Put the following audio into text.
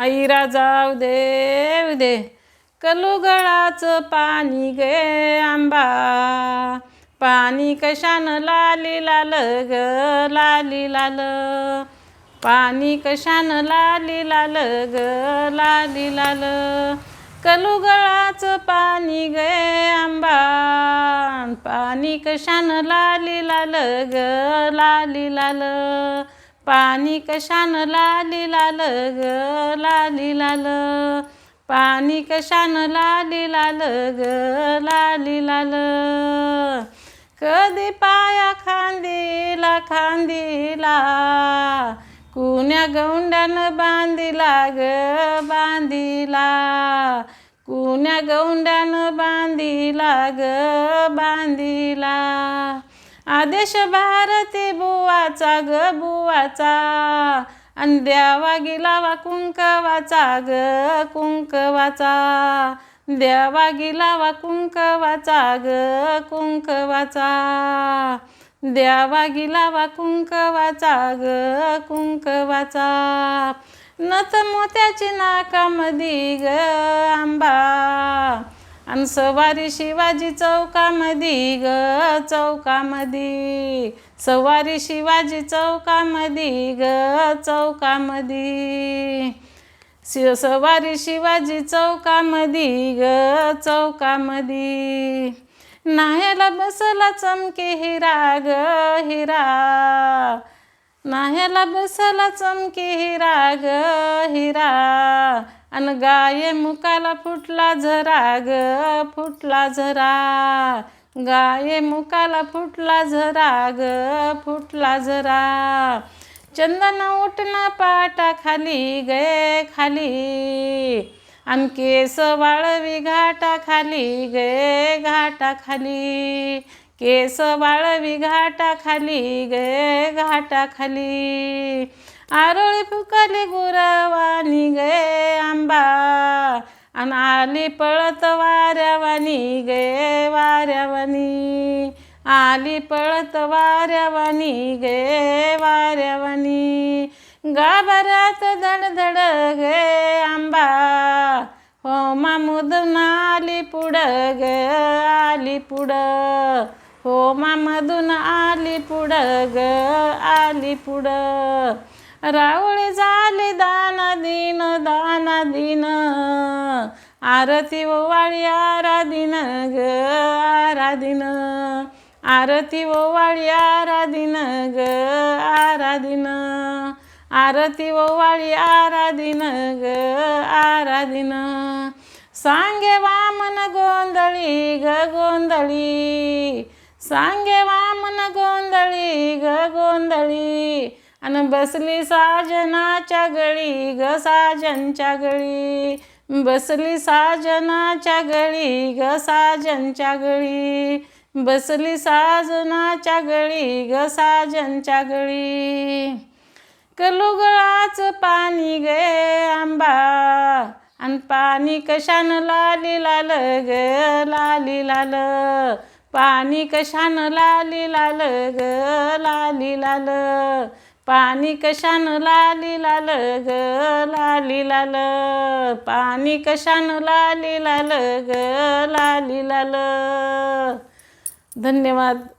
आईरा जाऊ दे दे. कलुगळाचं पाणी गे आंबा. पाणी कशानं लाली लाल ग लाली लाल. पाणी कशानं लाली लाल ग लाली लाल. कलुगळाचं पाणी गे आंबा. पाणी कशानं लाली लाल ग लाली लाल. पाणी कशानं लाली लाल ग लाली लाल. पाणी कशान लाली लाल ग लाली लाल. कधी पाया खांदीला खांदीला कुण्या गौंड्यानं बांधिला ग बांधिला. कुण्या गौंड्यानं बांधिला ग बांधिला. आदेश भारती बुवाचा ग बुवाचा. अन द्यावा गिलावा कुंकवाचा ग कुंकवाचा. द्यावा गिलावा कुंकवाचा ग कुंकवाचा. द्यावा गिलावा कुंकवाचा ग कुंकवाचा. नथ मोत्याची नाकामधी ग आंबा. अन सवारी शिवाजी चौकामधी ग चौकामधी. सवारी शिवाजी चौकामधी ग चौकामधी. शिव सवारी शिवाजी चौकामधी ग चौकामधी. नाह्याला बसला चमके हिरा ग हिरा. नाह्याला बसला चमके हिरा ग हिरा. आणि गाये मुकाला फुटला झरा ग फुटला झरा. गाये मुकाला फुटला झरा ग फुटला झरा. चंदन उठना पाटा खाली गे खाली. आणि केस वाळवी घाटा खाली गे घाटा खाली. केस वाळवी घाटा खाली गे घाटा खाली आरोळी फुकली गुरवानी गे आंबा. अन आली पळत वाऱ्यावानी गे वाऱ्यावानी आली पळत वाऱ्यावानी गे वाऱ्यावानी धड धडधड गे आंबा. हो मामुदन आली पुढं ग आली पुढं. हो मामधून आली पुढं ग आली पुढं. रावळे झाली दाना दिन दाना दिन आरती ओवाळी आराधीन ग आराधीन. आरती ओवाळी आराधीन ग आराधीन. आरती ओवाळी आराधीन ग आराधीन. सांगे वामन गोंधळी ग गोंधळी. सांगे वामन गोंधळी ग गोंधळी अन बसली साजनाच्या गळी ग साजनच्या गळी बसली साजनाच्या गळी ग साजनच्या गळी बसली साजनाच्या गळी ग साजनच्या गळी कलुगळाचं पाणी गे आंबा आणि पाणी कशानं लाली लाल ग लाली लाल पाणी कशान लाली लाल ग? लाली लाल. पाणी कशान लाली लाल ग? लाली लाल. पाणी कशान लाली लाल ग? लाली लाल. धन्यवाद.